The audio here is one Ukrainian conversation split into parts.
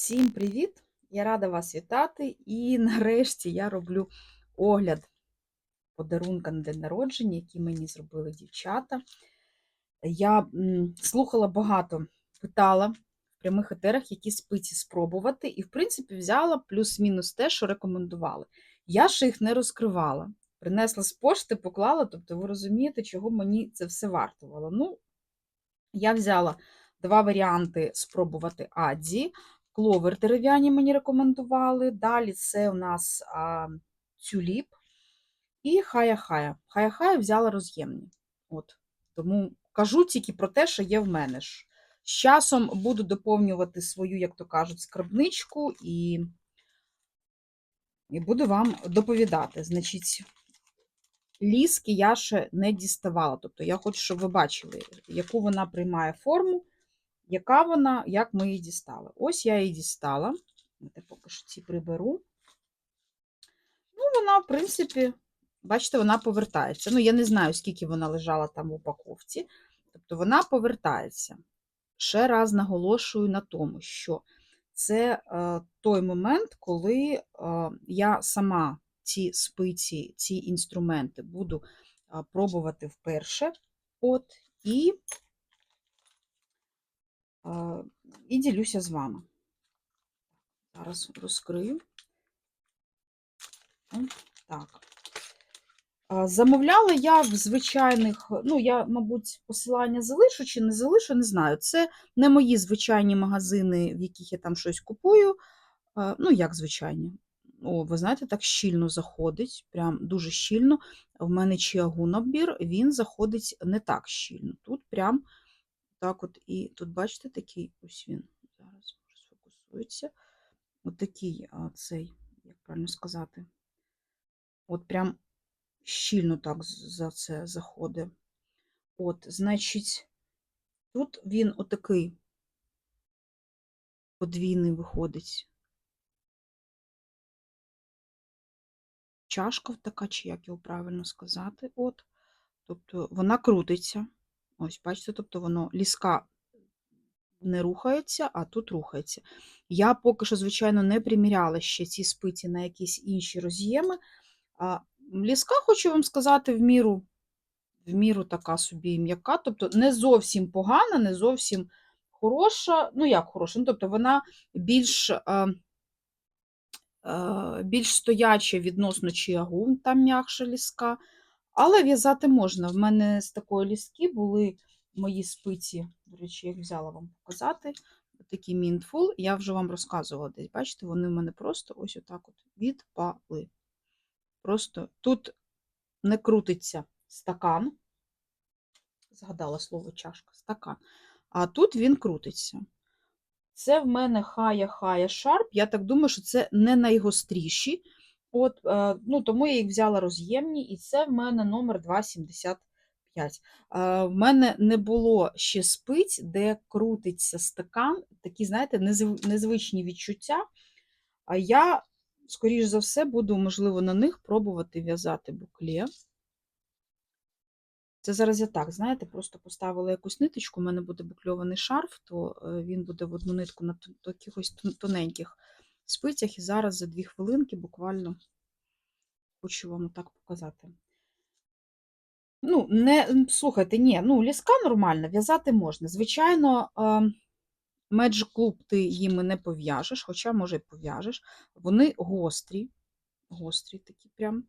Всім привіт! Я рада вас вітати. І нарешті я роблю огляд подарунка на день народження, який мені зробили дівчата. Я слухала багато, питала в прямих етерах, які спиці спробувати, і, в принципі, взяла плюс-мінус те, що рекомендували. Я ще їх не розкривала. Принесла з пошти, поклала, тобто ви розумієте, чого мені це все вартувало. Ну, я взяла два варіанти спробувати Адзі. Кловер дерев'яні мені рекомендували. Далі це у нас а, тюліп і хая-хая. Хая-хая взяла роз'ємні. От. Тому кажу тільки про те, що є в мене ж. З часом буду доповнювати свою, як то кажуть, скарбничку і, і буду вам доповідати. Значить, ліски я ще не діставала. Тобто я хочу, щоб ви бачили, яку вона приймає форму яка вона, як ми її дістали. Ось я її дістала. Я поки що ці приберу. Ну, вона, в принципі, бачите, вона повертається. Ну, я не знаю, скільки вона лежала там в упаковці. Тобто вона повертається. Ще раз наголошую на тому, що це е, той момент, коли е, я сама ці спиці, ці інструменти буду е, пробувати вперше. От, і і ділюся з вами. Зараз розкрию. Так. Замовляла я в звичайних, ну, я, мабуть, посилання залишу чи не залишу, не знаю. Це не мої звичайні магазини, в яких я там щось купую. Ну, як звичайні. О, ви знаєте, так щільно заходить, прям дуже щільно. В мене чиагу набір, він заходить не так щільно. Тут прям так от, і тут, бачите, такий ось він. Зараз сфокусується. От такий цей, як правильно сказати, от прям щільно так за це заходить. От, значить, тут він отакий подвійний виходить. Чашка така, чи як його правильно сказати, от. Тобто вона крутиться. Ось, бачите, тобто воно ліска не рухається, а тут рухається. Я поки що, звичайно, не приміряла ще ці спиці на якісь інші роз'єми. Ліска, хочу вам сказати, в міру в міру така собі м'яка, тобто не зовсім погана, не зовсім хороша. Ну, як хороша, ну, тобто вона більш е, е, більш стояча відносно чиягу, там м'якша ліска. Але в'язати можна. В мене з такої ліски були мої спиці, до речі, я взяла вам показати. Такі мінтфул, я вже вам розказувала десь. Бачите, вони в мене просто ось отак от відпали. Просто тут не крутиться стакан. Згадала слово чашка, стакан. А тут він крутиться. Це в мене хая-хая шарп. Я так думаю, що це не найгостріші. От, е, ну, Тому я їх взяла роз'ємні, і це в мене номер 275. Е, в мене не було ще спиць, де крутиться стакан, такі, знаєте, незвичні відчуття. А я, скоріш за все, буду, можливо, на них пробувати в'язати букле. Це зараз я так, знаєте, просто поставила якусь ниточку, у мене буде букльований шарф, то е, він буде в одну нитку на якихось тоненьких спицях, і зараз за дві хвилинки буквально хочу вам так показати. Ну, не, слухайте, ні, ну, ліска нормальна, в'язати можна. Звичайно, Magic Club ти їми не пов'яжеш, хоча, може, і пов'яжеш. Вони гострі, гострі такі прям.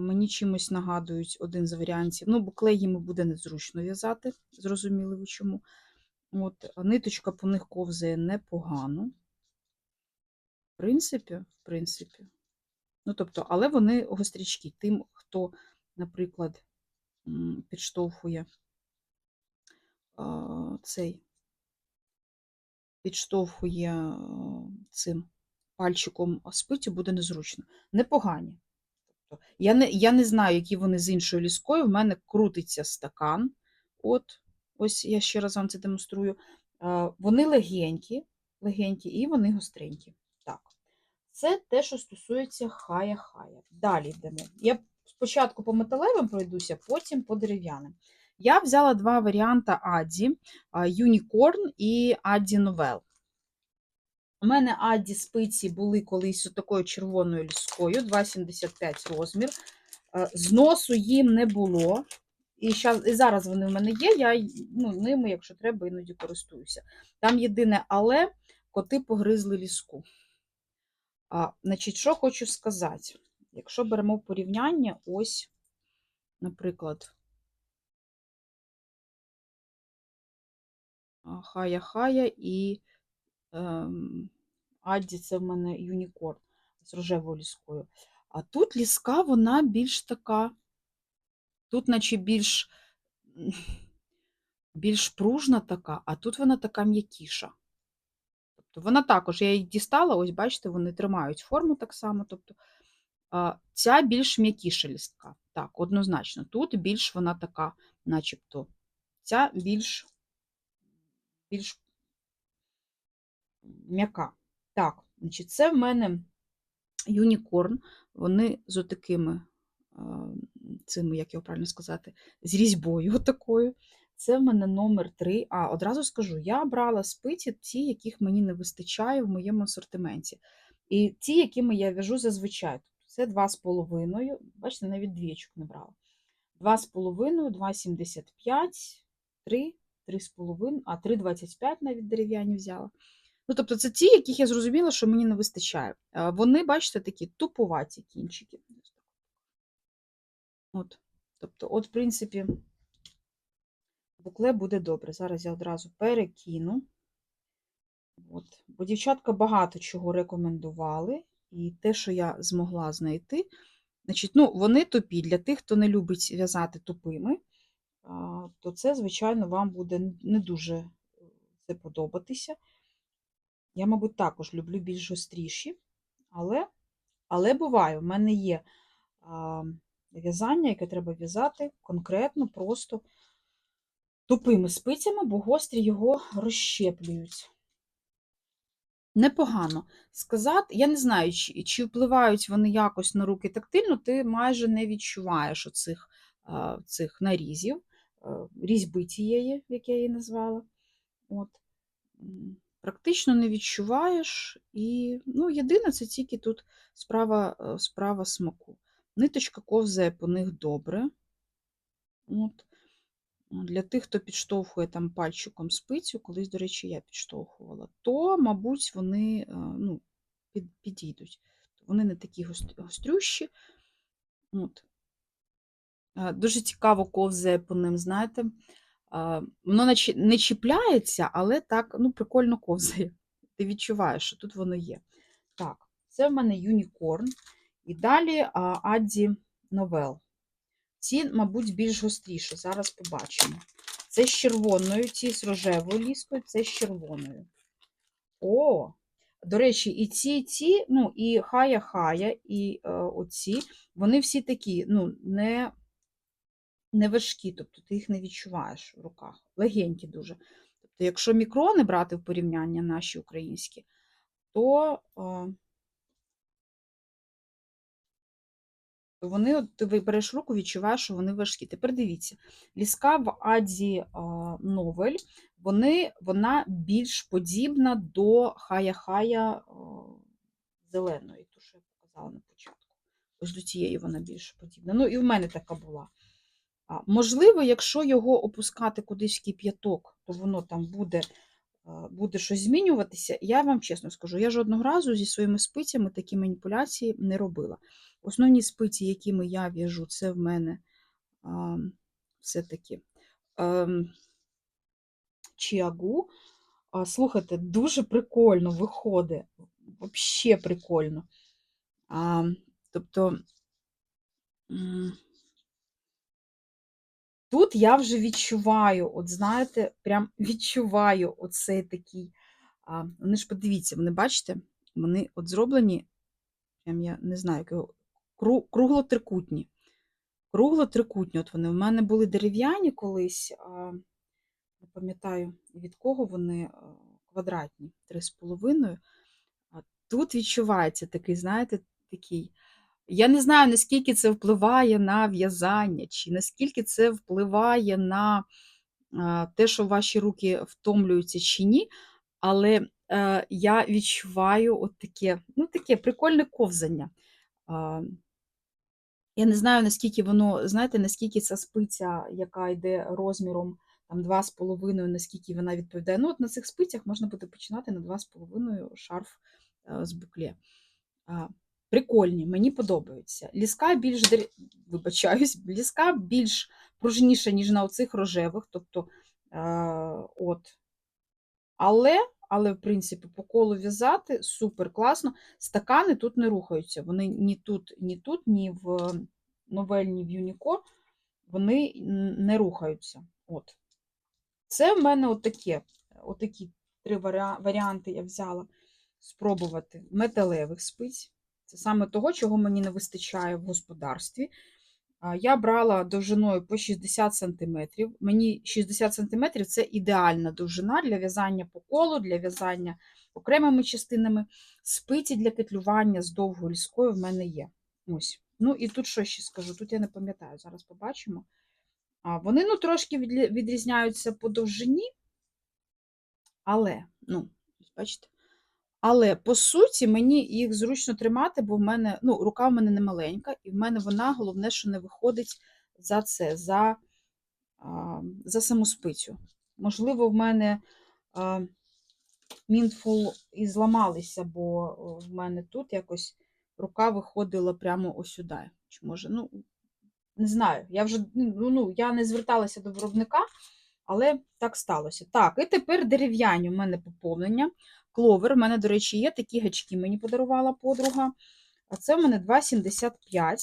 Мені чимось нагадують один з варіантів. Ну, бо клей їми буде незручно в'язати, зрозуміли ви чому. От, Ниточка по них ковзає непогано принципі, в принципі. Ну, тобто, але вони гострічки. Тим, хто, наприклад, підштовхує цей, підштовхує цим пальчиком спицю, буде незручно. Непогані. Тобто, я не я не знаю, які вони з іншою ліскою. В мене крутиться стакан. От, ось я ще раз вам це демонструю. Вони легенькі, легенькі і вони гостренькі. Це те, що стосується хая-хая. Далі йдемо. Я спочатку по металевим пройдуся, потім по дерев'яним. Я взяла два варіанти Аді: Unicorn і Аді Новел. У мене Адді спиці були колись такою червоною ліскою, 2,75 розмір. Зносу їм не було. І зараз вони в мене є, я ну, ними, якщо треба, іноді користуюся. Там єдине, але коти погризли ліску. А, значить, що хочу сказати? Якщо беремо порівняння, ось, наприклад, а, хая-хая і ем, Адді це в мене юнікорн з рожевою ліскою. А тут ліска, вона більш така, тут, наче більш, більш пружна така, а тут вона така м'якіша. Тобто вона також, я її дістала, ось бачите, вони тримають форму так само. Тобто ця більш м'якіша лістка. Так, однозначно. Тут більш вона така, начебто, ця більш, більш м'яка. Так, значить, це в мене юнікорн. Вони з отакими, цими, як його правильно сказати, з різьбою такою. Це в мене номер 3. А, одразу скажу, я брала спиці ті, яких мені не вистачає в моєму асортименті. І ті, якими я в'яжу зазвичай. Це 2,5. Бачите, навіть двічок не брала. 2,5, 2,75, 3, 3,5, а 3,25 навіть дерев'яні взяла. Ну, тобто, це ті, яких я зрозуміла, що мені не вистачає. Вони, бачите, такі тупуваті кінчики. От. Тобто, от, в принципі, букле буде добре. Зараз я одразу перекину. От. Бо дівчатка багато чого рекомендували, і те, що я змогла знайти, значить, ну, вони тупі. Для тих, хто не любить в'язати тупими, то це, звичайно, вам буде не дуже е, це подобатися. Я, мабуть, також люблю більш гостріші, але, але буває, в мене є в'язання, яке треба в'язати конкретно, просто тупими спицями, бо гострі його розщеплюють. Непогано сказати, я не знаю, чи, чи впливають вони якось на руки тактильно, ти майже не відчуваєш оцих цих нарізів, різьби тієї, як я її назвала. От. Практично не відчуваєш, і ну, єдине, це тільки тут справа, е, справа смаку. Ниточка ковзає по них добре. От. Для тих, хто підштовхує там пальчиком спицю, колись, до речі, я підштовхувала, то, мабуть, вони е, ну, підійдуть. Вони не такі гострющі. От. Е, Дуже цікаво ковзає по ним, знаєте. Воно не чіпляється, але так ну, прикольно ковзає. Ти відчуваєш, що тут воно є. Так, це в мене юнікорн. І далі Адді Новел. Ці, мабуть, більш гостріші. Зараз побачимо. Це з червоною, ці з рожевою ліскою, це з червоною. О! До речі, і ці, і ці, ну, і хая-хая, і е, оці, вони всі такі, ну, не, не важкі, тобто ти їх не відчуваєш в руках. Легенькі дуже. Тобто, якщо мікрони брати в порівняння наші українські, то е, вони, от, ти вибереш руку, відчуваєш, що вони важкі. Тепер дивіться, ліска в Аді Новель, вони, вона більш подібна до хая-хая зеленої, ту, що я показала на початку. Ось до цієї вона більш подібна. Ну, і в мене така була. Можливо, якщо його опускати кудись в кип'яток, то воно там буде, буде щось змінюватися. Я вам чесно скажу, я жодного разу зі своїми спицями такі маніпуляції не робила. Основні спиці, якими я в'яжу, це в мене все-таки ем, чіагу. Слухайте, дуже прикольно виходить. Взагалі прикольно. А, тобто, тут я вже відчуваю, от знаєте, прям відчуваю оцей такий. А, вони ж подивіться, вони бачите, вони от зроблені, прям я не знаю, як його, кру- круглотрикутні. Кругло-трикутні. От вони. У мене були дерев'яні колись, а, не пам'ятаю, від кого вони квадратні, 3,5. А тут відчувається такий, знаєте, такий. Я не знаю, наскільки це впливає на в'язання, чи наскільки це впливає на те, що ваші руки втомлюються чи ні, але е, я відчуваю от таке, ну, таке прикольне ковзання. Я не знаю, наскільки воно, знаєте, наскільки ця спиця, яка йде розміром там 2,5, наскільки вона відповідає. Ну, от на цих спицях можна буде починати на 2,5 шарф е, з букле. Прикольні, мені подобаються. Ліска більш вибачаюсь, ліска більш пружніша, ніж на оцих рожевих. Тобто, е, от. Але, але, в принципі, по колу в'язати супер класно. Стакани тут не рухаються. Вони ні тут, ні тут, ні в новель, ні в Юніко, вони не рухаються. От. Це в мене отаке, отакі три варіанти я взяла спробувати металевих спиць. Це саме того, чого мені не вистачає в господарстві. Я брала довжиною по 60 см. Мені 60 см це ідеальна довжина для в'язання по колу, для в'язання окремими частинами. Спиці для петлювання з довгою ліскою в мене є. Ось. Ну і тут що ще скажу? Тут я не пам'ятаю, зараз побачимо. А, Вони ну, трошки відрізняються по довжині, але, ну, бачите. Але по суті мені їх зручно тримати, бо в мене ну, рука в мене не маленька, і в мене вона головне, що не виходить за це, за, а, за саму спицю. Можливо, в мене а, мінфул і зламалися, бо в мене тут якось рука виходила прямо ось сюди. Чи може, ну, не знаю, я вже ну, ну, я не зверталася до виробника, але так сталося. Так, і тепер дерев'яні у мене поповнення. Кловер, у мене, до речі, є такі гачки, мені подарувала подруга. А це в мене 2,75.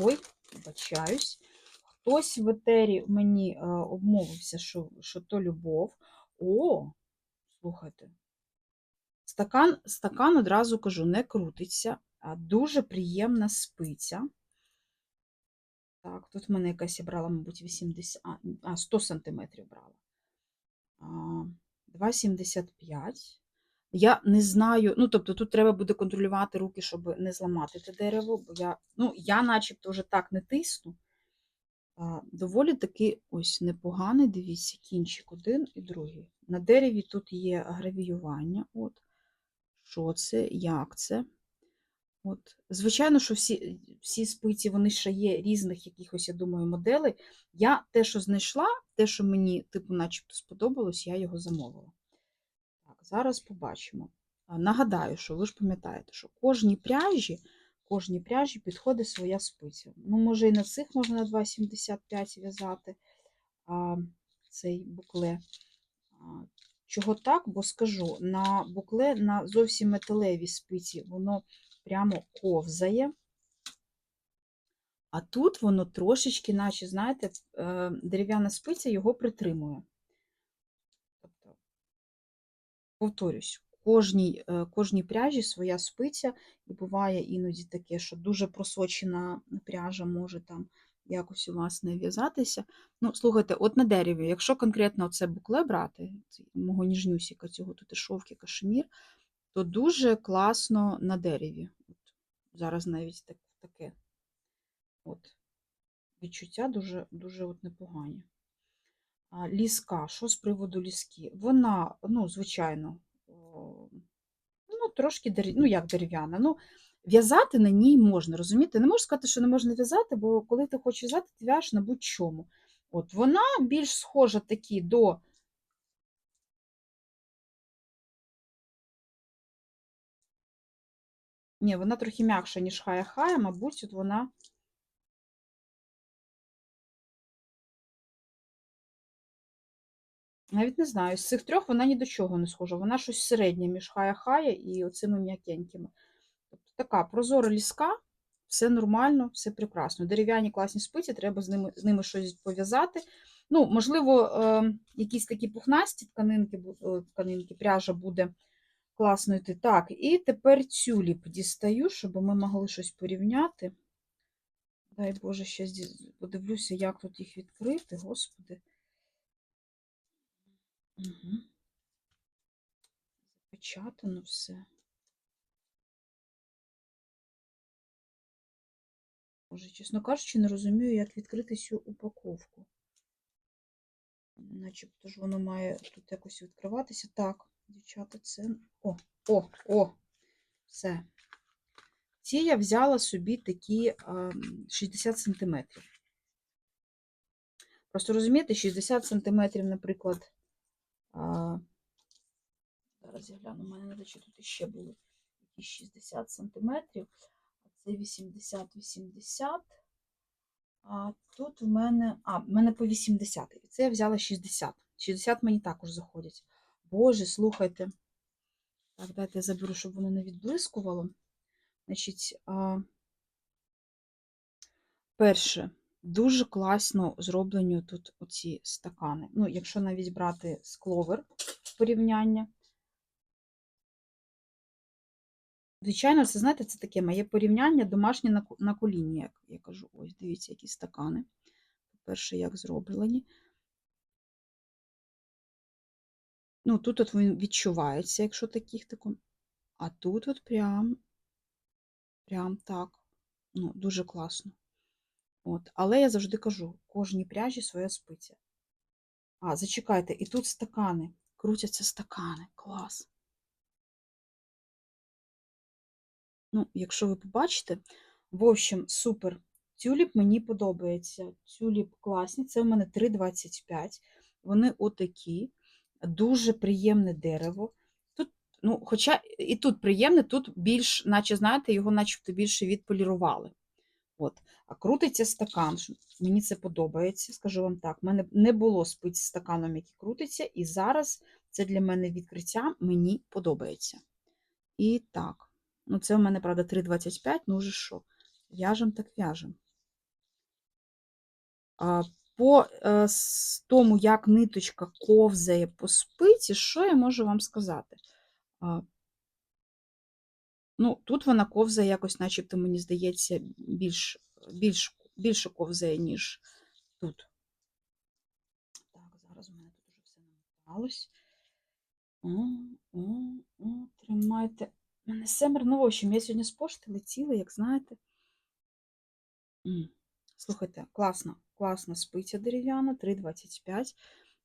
Ой, вибачаюсь. Хтось в етері мені е, обмовився, що, що то любов. О, слухайте. Стакан, стакан одразу кажу, не крутиться, а дуже приємна спиця. Так, тут в мене якась я брала, мабуть, 80, а, а 100 сантиметрів брала. А, 2,75. Я не знаю, ну, тобто тут треба буде контролювати руки, щоб не зламати те дерево, бо я, ну, я начебто вже так не тисну. А, доволі таки ось непоганий, дивіться, кінчик один і другий. На дереві тут є гравіювання. От. Що це, як це? От. Звичайно, що всі, всі спиці, вони ще є різних якихось, я думаю, моделей. Я те, що знайшла, те, що мені, типу, начебто сподобалось, я його замовила. Так, зараз побачимо. Нагадаю, що ви ж пам'ятаєте, що кожній пряжі, кожній пряжі підходить своя спиця. Ну, може, і на цих можна на 2,75 в'язати а, цей букле. Чого так? Бо скажу, на букле на зовсім металевій спиці воно прямо ковзає. А тут воно трошечки, наче, знаєте, е, дерев'яна спиця його притримує. Тобто, повторюсь, кожній, е, кожній пряжі своя спиця, і буває іноді таке, що дуже просочена пряжа може там якось у вас не в'язатися. Ну, слухайте, от на дереві, якщо конкретно це букле брати, мого ніжнюсіка, цього тут і шовки, кашемір, то дуже класно на дереві. От, зараз навіть так, таке от, відчуття дуже, дуже от непогані. А, Ліска, що з приводу ліски? Вона, ну, звичайно, ну, трошки дерев... ну, як дерев'яна. Ну, в'язати на ній можна, розумієте? Не можу сказати, що не можна в'язати, бо коли ти хочеш в'язати, ти в'яжеш на будь-чому. От, вона більш схожа такі до. Ні, вона трохи м'якша, ніж хая-хая, мабуть, от вона. Навіть не знаю, з цих трьох вона ні до чого не схожа. Вона щось середнє між хая-хая і оцими м'якенькими. Тобто така прозора ліска, все нормально, все прекрасно. Дерев'яні класні спиці, треба з ними, з ними щось пов'язати. Ну, можливо, е, якісь такі пухнасті тканинки, е, тканинки, пряжа буде класно йти. Так, і тепер тюліп дістаю, щоб ми могли щось порівняти. Дай Боже, ще подивлюся, як тут їх відкрити, господи. Угу. Запечатано все. Боже, чесно кажучи, не розумію, як відкрити цю упаковку. начебто ж воно має тут якось відкриватися. Так, дівчата, це. О, о, о! Все. Ці я взяла собі такі а, 60 см. Просто розумієте, 60 см, наприклад. Зараз я гляну, у мене не чи тут іще були якісь 60 см, а це 80-80. А тут в мене. А, в мене по 80. І це я взяла 60. 60 мені також заходять. Боже, слухайте. Так, дайте я заберу, щоб воно не відблискувало. Значить, а, перше, дуже класно зроблені тут оці стакани. Ну, якщо навіть брати з кловер порівняння. Звичайно, це, знаєте, це таке моє порівняння домашнє на коліні, як я кажу. Ось, дивіться, які стакани. По-перше, як зроблені. Ну, тут от він відчувається, якщо таких тако. А тут от прям, прям так. Ну, дуже класно. От. Але я завжди кажу, кожній пряжі своя спиця. А, зачекайте, і тут стакани. Крутяться стакани. Клас. Ну, якщо ви побачите, в общем, супер. Тюліп мені подобається. Тюліп класні. Це в мене 3,25. Вони отакі. Дуже приємне дерево. Тут, ну, хоча і тут приємне, тут більш, наче, знаєте, його начебто більше відполірували. От. А крутиться стакан. Мені це подобається, скажу вам так. У мене не було спиць з стаканом, який крутиться, і зараз це для мене відкриття, мені подобається. І так. Ну, це у мене, правда, 3,25, ну вже що? В'яжем так в'яжем. По е, тому, як ниточка ковзає по спиці, що я можу вам сказати? Ну, тут вона ковзає якось, начебто, мені здається, більш, більш, більше ковзає, ніж тут. Так, зараз у мене тут уже все о, тримайте. У мене семер, ну, в общем, я сьогодні з пошти летіла, як знаєте. Слухайте, класна, класна спиця дерев'яна, 3,25.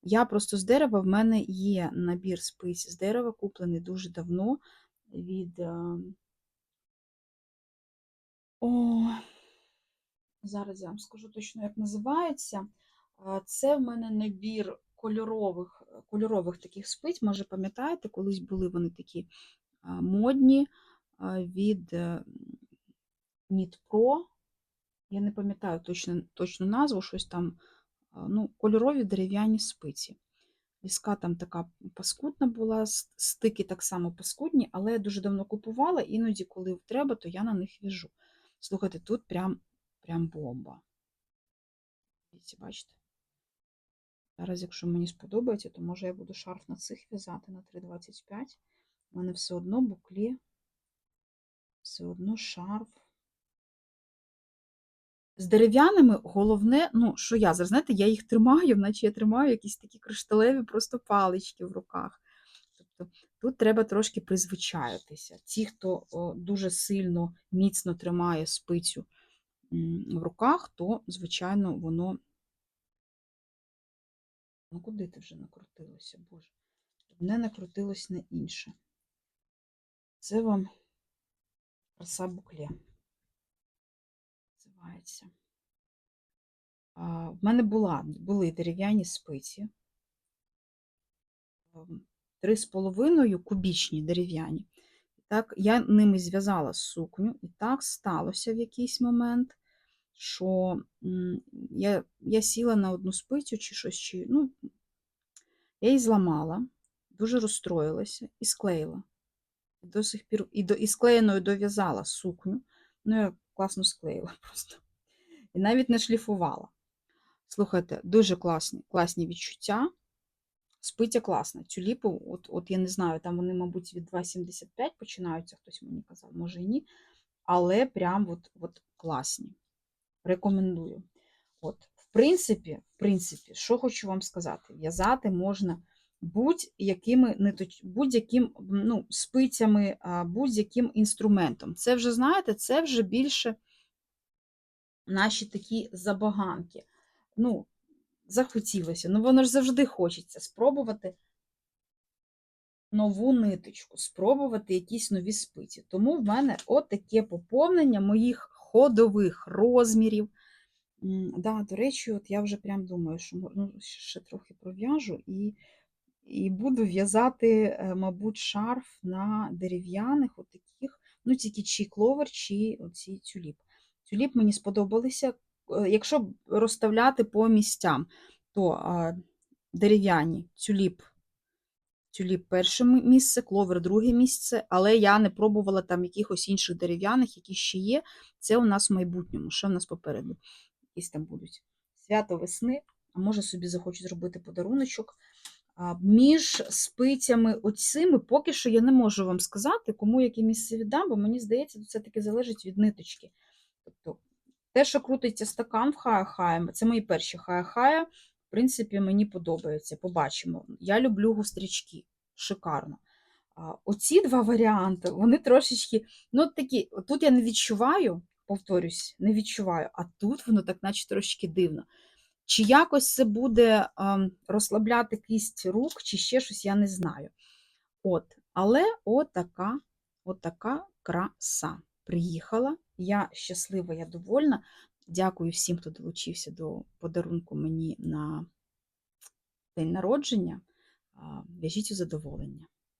Я просто з дерева, в мене є набір спиць з дерева, куплений дуже давно від. е, О, зараз я вам скажу точно, як називається. Це в мене набір кольорових, кольорових таких спиць. Може, пам'ятаєте, колись були вони такі модні від Knit. Я не пам'ятаю точно, точну назву, щось там, ну, кольорові дерев'яні спиці. Ліска там така паскудна була, стики так само паскудні, але я дуже давно купувала, іноді, коли треба, то я на них в'яжу. Слухайте, тут прям, прям бомба. Бачите? Зараз, якщо мені сподобається, то може я буду шарф на цих в'язати на 3,25. У мене все одно буклі, все одно шарф. З дерев'яними головне, ну, що я зараз, знаєте, я їх тримаю, наче я тримаю якісь такі кришталеві просто палички в руках. Тобто тут треба трошки призвичаїтися. Ті, хто дуже сильно, міцно тримає спицю в руках, то, звичайно, воно. Ну, куди ти вже накрутилося, Боже? Не накрутилось на інше. Це вам краса букле. Називається. А, В мене була, були дерев'яні спиці. Три з половиною кубічні дерев'яні. Так, я ними зв'язала сукню, і так сталося в якийсь момент, що я, я сіла на одну спицю чи щось, чи, ну, я її зламала, дуже розстроїлася і склеїла. До сих пір і, до, і склеєною дов'язала сукню. Ну, я класно склеїла просто. І навіть не шліфувала. Слухайте, дуже класні, класні відчуття. Спиця класна. Тюліпи, от, от я не знаю, там вони, мабуть, від 2,75 починаються, хтось мені казав, може і ні. Але прям от, от класні. Рекомендую. От, в принципі, в принципі, що хочу вам сказати, в'язати можна будь-якими будь-яким ну, спицями, будь-яким інструментом. Це вже, знаєте, це вже більше наші такі забаганки. Ну, захотілося. Ну, воно ж завжди хочеться спробувати нову ниточку, спробувати якісь нові спиці. Тому в мене от поповнення моїх ходових розмірів. Да, до речі, от я вже прям думаю, що ну, ще трохи пров'яжу і, і буду в'язати, е, мабуть, шарф на дерев'яних, от таких, ну, тільки чи кловер, чи оці тюліп. Тюліп мені сподобалися. Е, Якщо розставляти по місцям, то дерев'яні тюліп Тюліп перше місце, кловер друге місце, але я не пробувала там якихось інших дерев'яних, які ще є. Це у нас в майбутньому, що в нас попереду. Якісь там будуть свято весни, а може собі захочу зробити подаруночок. Між спицями оцими поки що я не можу вам сказати, кому яке місце віддам, бо мені здається, це таки залежить від ниточки. Тобто, те, що крутиться стакан в хая-хая, це мої перші хая-хая. В принципі, мені подобається. Побачимо. Я люблю гострячки. Шикарно. Оці два варіанти, вони трошечки, ну, такі, тут я не відчуваю, повторюсь, не відчуваю, а тут воно так, наче трошки дивно. Чи якось це буде ем, розслабляти кисть рук, чи ще щось, я не знаю. От, але отака, отака краса. Приїхала. Я щаслива, я довольна. Дякую всім, хто долучився до подарунку мені на день народження. В'яжіть у задоволення.